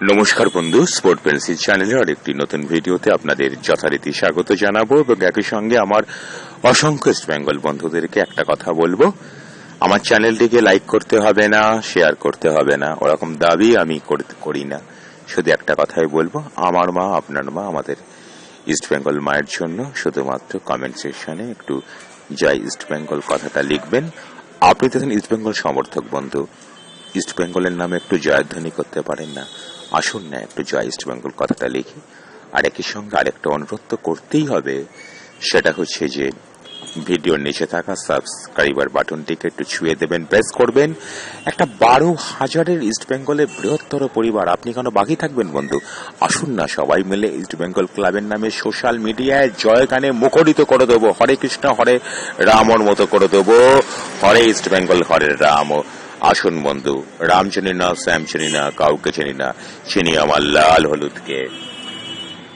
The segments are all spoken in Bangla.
নমস্কার বন্ধু স্পোর্ট পেন্সিল চ্যানেলের আরেকটি নতুন ভিডিওতে আপনাদের যথারীতি স্বাগত জানাব এবং একই সঙ্গে আমার অসংখ্য বেঙ্গল বন্ধুদেরকে একটা কথা বলব। আমার চ্যানেলটিকে লাইক করতে হবে না শেয়ার করতে হবে না, ওরকম দাবি আমি করি না। শুধু একটা কথাই বলব, আমার মা, আপনার মা আমাদের ইস্ট বেঙ্গল মায়ের জন্য শুধুমাত্র কমেন্ট সেকশনে একটু জয় ইস্ট বেঙ্গল কথাটা লিখবেন। আপনি তো ইস্ট বেঙ্গল সমর্থক বন্ধু। ইস্ট বেঙ্গলের নামে একটু জয়ধ্বনি করতে পারেন না। আসুন না একটু জয় ইস্ট বেঙ্গল কথাটা লিখি। আর একই সঙ্গে আরেকটা অনুরোধ তো করতেই হবে, সেটা হচ্ছে যে ভিডিওর নিচে থাকা সাবস্ক্রাইবার বাটনটিকে একটু ছুঁয়ে দেবেন প্রেস করবেন। একটা বারো হাজারের ইস্ট বেঙ্গলের বৃহত্তর পরিবার, আপনি কেন বাকি থাকবেন বন্ধু? আসুন না সবাই মিলে ইস্ট বেঙ্গল ক্লাবের নামে সোশ্যাল মিডিয়ায় জয় গানে মুখরিত করে দেবো। হরে কৃষ্ণ, হরে রামর মতো করে দেবো। হরে ইস্ট বেঙ্গল, হরে রাম। আসুন বন্ধু, রাম চিনি না, শ্যাম চিনি না, কাউকে চিনি না, চিনি আমার লাল হলুদকে।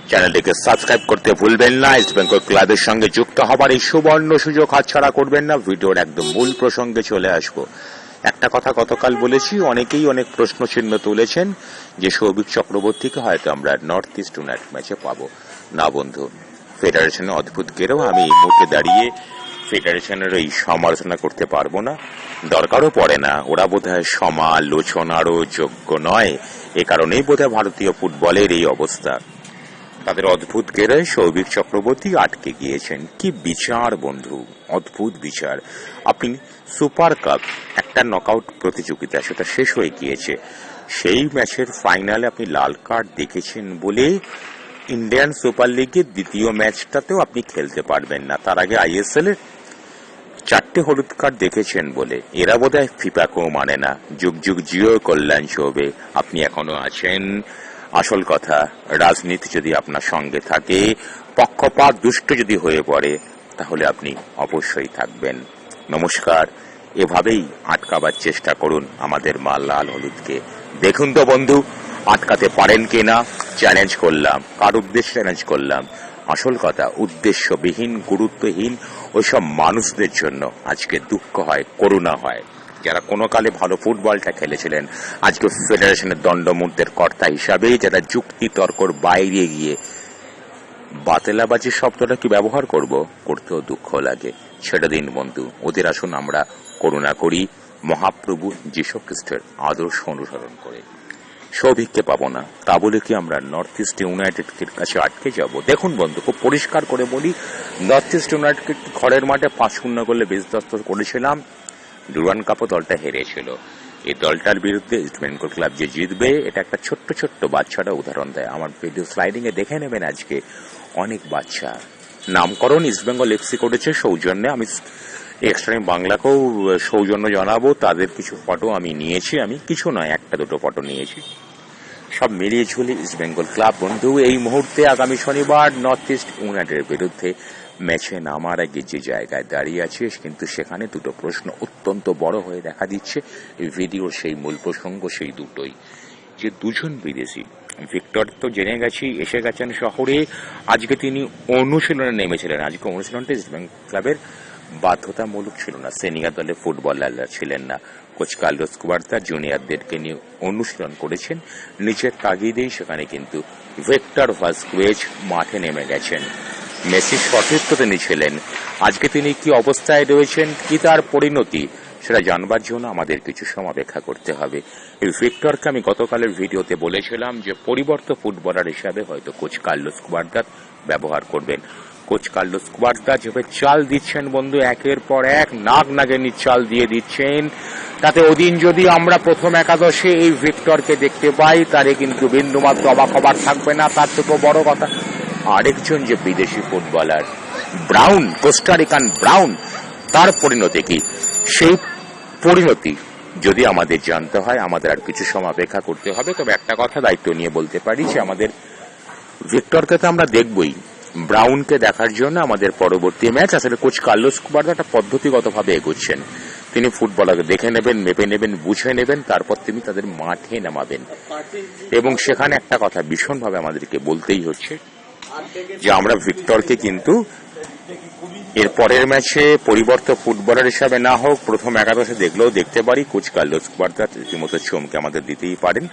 চ্যানেলটিকে সাবস্ক্রাইব করতে ভুলবেন না, ইস্ট বেঙ্গল ক্লাবের সঙ্গে যুক্ত হবার এই সুবর্ণ সুযোগ হাতছাড়া করবেন না, ভিডিওর একদম মূল প্রসঙ্গে চলে আসব। একটা কথা গতকাল বলেছি, অনেকেই অনেক প্রশ্ন চিহ্ন তুলেছেন, যে সৌভিক চক্রবর্তীকে হয়তো আমরা নর্থ ইস্ট ইউনাইটেড ম্যাচে পাবো। না বন্ধু, ফেডারেশনের অদ্ভুত গেলেও আমি মুহূর্তে দাঁড়িয়ে ফেডারেশনের এই সমালোচনা করতে পারব না। দরকারও পড়ে না। ওরা বোধহয় সমালোচনারও যোগ্য নয়। এ কারণেই বোধহয় ভারতীয় ফুটবলের এই অবস্থা। তাদের অদ্ভুত গেরায় সৌভিক চক্রবর্তী আটকে গিয়েছেন। কি বিচার, বন্ধু? অদ্ভুত বিচার। আপনি সুপার কাপ, একটা নকআউট প্রতিযোগিতা, সেটা শেষ হয়ে গিয়েছে। সেই ম্যাচের ফাইনালে আপনি লাল কার্ড দেখেছেন বলে ইন্ডিয়ান সুপার লিগের দ্বিতীয় ম্যাচটাতেও আপনি খেলতে পারবেন না। তার আগে আইএসএল এর চারটে হলুদ কার্ড দেখেছেন বলে। এরা বোধহয় ফিপাকেও মানে না। যুগ যুগ জিও কল্যাণ শোবে আপনি এখনও আছেন? আসল কথা, রাজনীতি যদি আপনার সঙ্গে থাকে, পক্ষপাত দুষ্ট যদি হয়ে পড়ে, তাহলে আপনি অবশ্যই থাকবেন। নমস্কার। এভাবেই আটকাবার চেষ্টা করুন আমাদের মা লাল হলুদকে। দেখুন তো বন্ধু, আটকাতে পারেন কিনা? চ্যালেঞ্জ করলাম। কার উদ্দেশ্যে চ্যালেঞ্জ করলাম? আসল কথা, উদ্দেশ্যবিহীন, গুরুত্বহীন ওইসব মানুষদের জন্য আজকে দুঃখ হয়, করুণা হয়। যারা কোনো কালে ভালো ফুটবলটা খেলেছিলেন, আজকে ফেডারেশনের দণ্ডমূর্তের কর্তা হিসাবে যারা যুক্তি তর্কর বাইরে গিয়ে বাতেলাবাজি শব্দটা কি ব্যবহার করব, করতেও দুঃখ লাগে। ছেড়ে দিন বন্ধু, ওদের আসুন আমরা করুণা করি, মহাপ্রভু যীশু খ্রিস্টের আদর্শ অনুসরণ করে। সৌভিককে পাবো না। তা বলে কি আমরা নর্থ ইস্ট ইউনাইটেডের কাছে আটকে যাব? দেখুন বন্ধু, খুব পরিষ্কার করে বলি নর্থ ইস্ট ইউনাইটেড ঘরের মাঠে পাঁচ শূন্য করলে বেশদস্ত করেছিলাম। ডুরান কাপও দলটা হেরেছিল। এই দলটার বিরুদ্ধে ইস্ট বেঙ্গল ক্লাব যে জিতবে, এটা একটা ছোট্ট ছোট্ট বাচ্চাটা উদাহরণ দেয়। আমার ভিডিও স্লাইডিং এ দেখে নেবেন আজকে অনেক বাচ্চা। নামকরণ ইস্ট বেঙ্গল এফসি করেছে, সৌজন্যে আমি এক্সট্রা বাংলাকেও সৌজন্য জানাব, তাদের কিছু ফটো আমি নিয়েছি, আমি কিছু নয়, একটা দুটো ফটো নিয়েছি। সব মিলিয়ে ঝুলি ইস্ট বেঙ্গল ক্লাব বন্ধু, এই মুহূর্তে আগামী শনিবার নর্থ ইস্ট ইউনাইটেডের বিরুদ্ধে ম্যাচে নামার আগে যে জায়গায় দাঁড়িয়ে আছে, কিন্তু সেখানে দুটো প্রশ্ন অত্যন্ত বড় হয়ে দেখা দিচ্ছে। ভিডিওর সেই মূল প্রসঙ্গ, সেই দুটোই। যে দুজন বিদেশি, ভিক্টর তো জেনে গেছি, এসে গেছেন শহরে। আজকে তিনি অনুশীলনে নেমেছিলেন। আজকে অনুশীলনটা ইস্ট বেঙ্গল ক্লাবের বাধ্যতামূলক ছিল না। সিনিয়র দলে ফুটবলাররা ছিলেন না। কোচ কার্লোস কুবার্তা জুনিয়রদেরকে নিয়ে অনুশীলন করেছেন। নিজের তাগিদেই সেখানে কিন্তু ভেক্টর ভাস্কুয়েজ মাঠে নেমে গেছেন। মেসি সতীর্থ তিনি ছিলেন। আজকে তিনি কি অবস্থায় রয়েছেন, কি তার পরিণতি, সেটা জানবার জন্য আমাদের কিছু সময় অপেক্ষা করতে হবে। এই ভিক্টরকে আমি গতকালের ভিডিওতে বলেছিলাম যে পরিবর্ত ফুটবলার হিসাবে হয়তো কোচ কার্লোস কুবার্দাত ব্যবহার করবেন। কোচ কার্লোস কুবার্দা যেভাবে চাল দিচ্ছেন বন্ধু, একের পর এক নাগ নাগেনি চাল দিয়ে দিচ্ছেন। তাতে ওদিন যদি আমরা প্রথম একাদশে এই ভিক্টরকে দেখতে পাই তারে কিন্তু বিন্দুমাত্র অবাক হবার থাকবে না। তার থেকেও বড় কথা, আরেকজন যে বিদেশি ফুটবলার, ব্রাউন, কোস্টারিকান ব্রাউন, তার পরিণতি কি? সেই পরিণতি যদি আমাদের জানতে হয়, আমাদের আর কিছু সময় অপেক্ষা করতে হবে। তবে একটা কথা দায়িত্ব নিয়ে বলতে পারি যে আমাদের ভিক্টরকে তো আমরা দেখবই। ব্রাউনকে দেখার জন্য আমাদের পরবর্তী ম্যাচ। আসলে কোচ কার্লোস কুবার্দা একটা পদ্ধতিগতভাবে এগোচ্ছেন। তিনি ফুটবলারকে দেখে নেবেন, মেপে নেবেন, বুঝে নেবেন, তারপর তিনি তাদের মাঠে নামাবেন। এবং সেখানে একটা কথা ভীষণভাবে আমাদেরকে বলতেই হচ্ছে যে, আমরা ভিক্টরকে কিন্তু এর পরের ম্যাচে পরিবর্ত ফুটবলার হিসাবে না হোক, প্রথম একাদশে দেখলেও দেখতে পারি। কোচ কার্লোস কুবার্দা, রীতিমতো চমকে আমাদের দিতেই পারেন।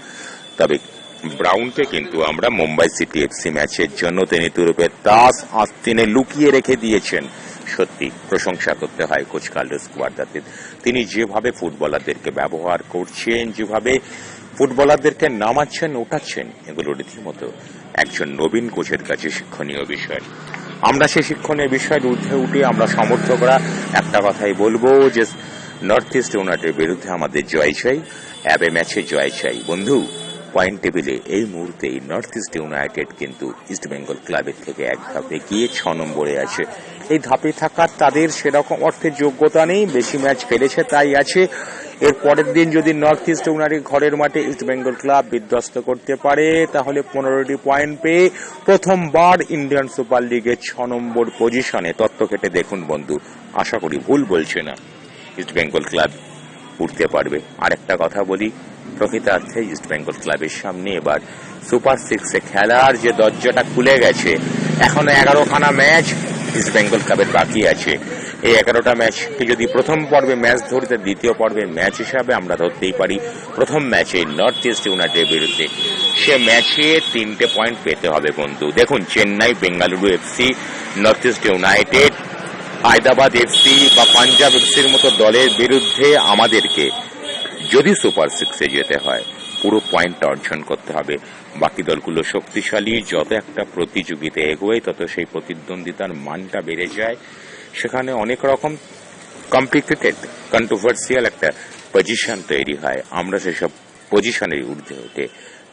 তবে ব্রাউনকে কিন্তু আমরা মুম্বাই সিটি এফসি ম্যাচের জন্য তিনি তুরুপে দাস আস্তিনে লুকিয়ে রেখে দিয়েছেন। সত্যি, প্রশংসা করতে হয় কোচ কার্লোস কুয়ার্দাতে তিনি যেভাবে ফুটবলারদেরকে ব্যবহার করছেন, যেভাবে ফুটবলারদেরকে নামাচ্ছেন, ওঠাচ্ছেন, এগুলো রীতিমতো একজন নবীন কোচের কাছে শিক্ষণীয় বিষয়। আমরা সেই শিক্ষণীয় বিষয়ের ঊর্ধ্বে উঠে আমরা সমর্থকরা একটা কথাই বলব যে, নর্থ ইস্ট ইউনাইটেডের বিরুদ্ধে আমাদের জয় চাই অ্যাবে ম্যাচে জয় চাই। বন্ধু পয়েন্ট টেবিলে এই মুহূর্তে নর্থ ইস্ট ইউনাইটেড কিন্তু ইস্ট বেঙ্গল ক্লাবের থেকে এক ধাপে গিয়ে ছ নম্বরে আছে। এই ধাপে থাকার তাদের সেরকম অর্থে যোগ্যতা নেই, বেশি ম্যাচ খেলেছে তাই আছে। এর পরের দিন যদি নর্থ ইস্ট ইউনাইটেড ঘরের মাঠে ইস্ট বেঙ্গল ক্লাব বিধ্বস্ত করতে পারে, তাহলে পনেরোটি পয়েন্ট পেয়ে প্রথমবার ইন্ডিয়ান সুপার লিগের ছ নম্বর পজিশনে তত্ত্ব কেটে দেখুন বন্ধু। আশা করি ভুল বলছে না। ইস্ট বেঙ্গল ক্লাব উঠতে পারবে। আরেকটা কথা বলি প্রকৃতার্থে ইস্ট বেঙ্গল ক্লাবের সামনে এবার সুপার সিক্সে খেলার যে দরজাটা খুলে গেছে, এখনও এগারোখানা ম্যাচ ইস্ট বেঙ্গল ক্লাবের বাকি আছে। এই এগারোটা ম্যাচকে যদি প্রথম পর্বে ম্যাচ ধরতে, দ্বিতীয় পর্বে ম্যাচ হিসাবে আমরা ধরতেই পারি। প্রথম ম্যাচে নর্থ ইস্ট ইউনাইটেডের বিরুদ্ধে। সে ম্যাচে তিনটে পয়েন্ট পেতে হবে বন্ধু। দেখুন, Chennai Bengaluru FC north east united Hyderabad FC বা পাঞ্জাব এফসির মতো দলের বিরুদ্ধে আমাদেরকে যদি সুপার সিক্সে যেতে হয়, পুরো পয়েন্টটা অর্জন করতে হবে। বাকি দলগুলো শক্তিশালী, যত একটা প্রতিযোগিতা এগোয়, তত সেই প্রতিদ্বন্দ্বিতার মানটা বেড়ে যায়। সেখানে অনেক রকম কমপ্লিকেটেড কন্ট্রোভার্সিয়াল একটা পজিশন তৈরি হয়। আমরা সেসব পজিশনের ঊর্ধ্বে উঠে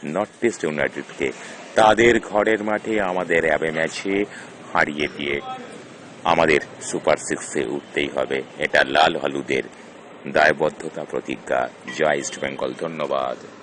নর্থ ইস্ট ইউনাইটেডকে তাদের ঘরের মাঠে আমাদের অ্যাবে ম্যাচে হারিয়ে দিয়ে আমাদের সুপার সিক্সে উঠতেই হবে। এটা লাল হলুদের দায়বদ্ধতা প্রতিজ্ঞা। জয় ইস্ট বেঙ্গল ধন্যবাদ।